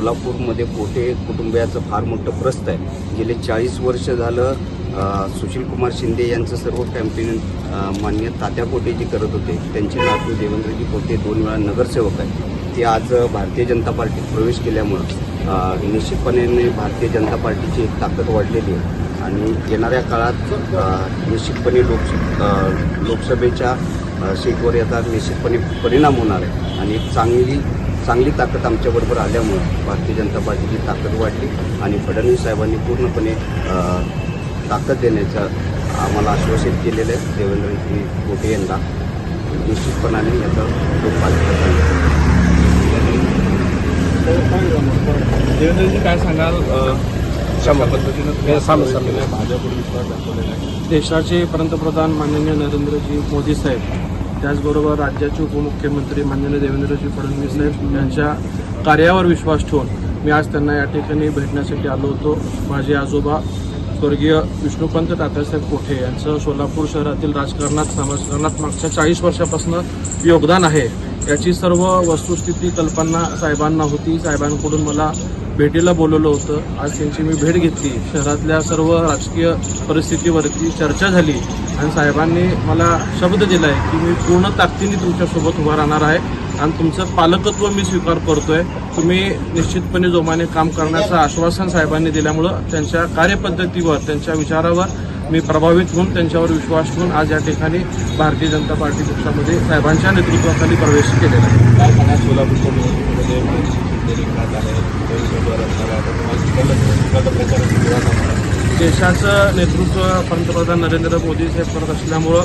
सोलापूरमध्ये पोटे कुटुंबियाचं फार मोठं प्रस्त आहे. गेले चाळीस वर्ष झालं सुशीलकुमार शिंदे यांचं सर्व कॅम्पेन मान्य तात्या पोटेजी करत होते त्यांचे नातू देवेंद्रजी पोटे दोन वेळा नगरसेवक आहेत. ते आज भारतीय जनता पार्टीत प्रवेश केल्यामुळं निश्चितपणे भारतीय जनता पार्टीची एक ताकद वाढलेली आहे. आणि येणाऱ्या काळात निश्चितपणे लोक लोकसभेच्या सीटवर याचा निश्चितपणे परिणाम होणार आहे. आणि एक चांगली चांगली ताकद आमच्याबरोबर आल्यामुळं भारतीय जनता पार्टीची ताकद वाढली आणि फडणवीस साहेबांनी पूर्णपणे ताकद देण्याचं आम्हाला आश्वासित केलेलं आहे. देवेंद्रजी पोटे यांना निश्चितपणाने याचा लोक देवेंद्रजी काय सांगाल? भाजपवर विश्वास दाखवलेला आहे. देशाचे पंतप्रधान माननीय नरेंद्रजी मोदी साहेब त्याचबरोबर राज्याचे उपमुख्यमंत्री माननीय देवेंद्रजी फडणवीस साहेब यांच्या कार्यावर विश्वास ठेवून मी आज त्यांना या ठिकाणी भेटण्यासाठी आलो होतो. माझे आजोबा स्वर्गीय विष्णुपंत तात्यासाहेब कोठे यांचं सोलापूर शहरातील राजकारणात समाजकारणात मागच्या चाळीस वर्षापासून योगदान आहे. याची सर्व वस्तुस्थिती कल्पना साहेबांना होती. साहेबांकडून मला भेटीला बोलवलं होतं. आज त्यांची मी भेट घेतली. शहरातल्या सर्व राजकीय परिस्थितीवरती चर्चा झाली आणि साहेबांनी मला शब्द दिला आहे की मी पूर्ण ताकदीने तुमच्यासोबत उभा राहणार आहे. आणि तुमचं पालकत्व मी स्वीकार करतोय तुम्ही निश्चितपणे जोमाने काम करण्याचं आश्वासन साहेबांनी दिल्यामुळं त्यांच्या कार्यपद्धतीवर त्यांच्या विचारावर मी प्रभावित होऊन त्यांच्यावर विश्वास ठेवून आज या ठिकाणी भारतीय जनता पार्टी पक्षामध्ये साहेबांच्या नेतृत्वाखाली प्रवेश केलेला आहे सोलापूरच्या. देशाचं नेतृत्व पंतप्रधान नरेंद्र मोदी साहेब करत असल्यामुळं